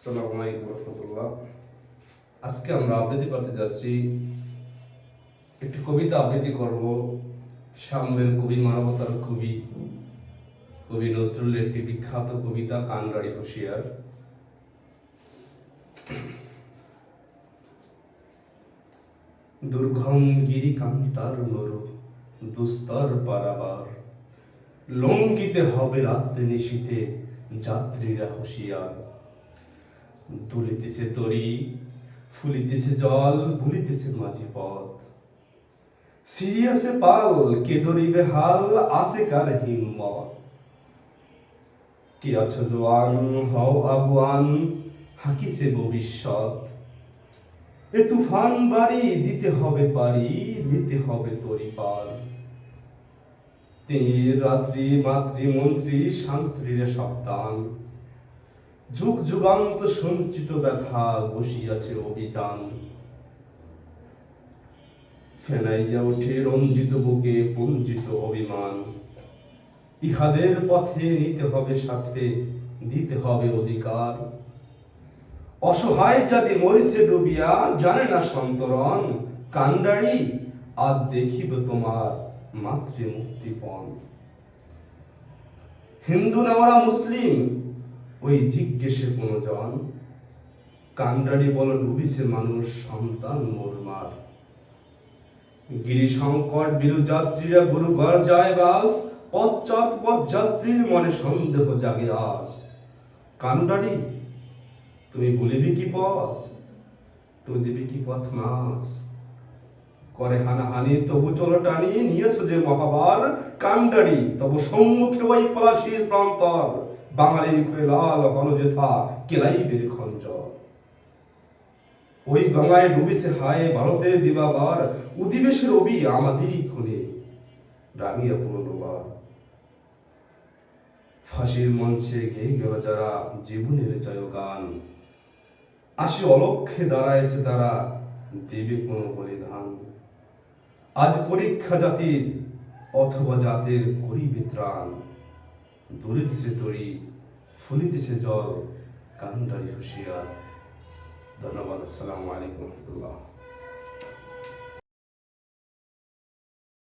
আসসালামু আলাইকুম রহমতুল্লাহ। আজকে আমরা আবৃত্তি করতে যাচ্ছি। একটি কবিতা আবৃত্তি করব। সাম্যের কবি, মানবতার কবি কবি একটি বিখ্যাত কবিতা কানরাড়ি হুঁশিয়ার। দুর্গম গিরি কান্তার মরু দুস্তর পারাবার। হবে রাত্রি নিশীতে যাত্রীরা হুঁশিয়ার। দুলিতেছে তরি, ফুলিতেছে জল ভুলিতেছে মাঝি পথ। সিরিয়াসে পাল, কে ধরিবে হাল আসে কার হিম্মত। কে আছো জোয়ান, হও আগুয়ান, হাকিছে ভবিষ্যৎ। এ তুফান বাড়ি, দিতে হবে পারি, নিতে হবে তরি পার তিনি রাত্রি মাতৃমন্ত্রী শান্ত্রীরে সাবধান। যুগ যুগান্ত সঞ্চিত ব্যথা বসিয়াছে অভিযান। ফেনাইয়া ওঠে রঞ্জিত বুকে পঞ্জিত অভিমান। ইহাদের পথে নিতে হবে সাথে, দিতে হবে অধিকার। অসহায় জাতি মরিছে ডুবিয়া, জানে না সন্তরণ। কান্ডারি আজ দেখিব তোমার মাতৃ মুক্তিপণ হিন্দু না ওরা মুসলিম ওই জিজ্ঞেসে কোনো জন কান্ডারি বল ডুবিছে মানুষ, সন্তান মোরমার গিরি সংকট বিরু যাত্রীরা গুরু ঘর যায় বাস পশ্চাৎ পথ যাত্রীর মনে সন্দেহ জাগে আজ। কান্ডারি, তুমি বলিবি কি পথ? তো যাবি কি পথ মাস করে হানাহানি, তবু চলো টানি, নিয়েছো যে মহাবার। কান্ডারি, তবু সম্মুখে ওই পলাশির প্রান্তর। বাঙালির করে লাল হল যেথা কেলাইবের খঞ্জর ওই গঙ্গায় ডুবিছে হায় ভারতের দিবাগর উদিবেশের রবি আমাদেরই খুনে রাঙিয়া পুনর্বার ফাঁসির মঞ্চে গেয়ে গেল যারা জীবনের জয় গান আসে অলক্ষে দাঁড়াইছে তারা, দেবে কোনো বলিদান। আজ পরীক্ষা জাতির অথবা জাতের করিবে ত্রাণ। দলিতেছে তরি ফুলিতেছে জল কান্ডারি হুঁশিয়ার। ধন্যবাদ আসসালামু আলাইকুম রহমতুল্লাহ।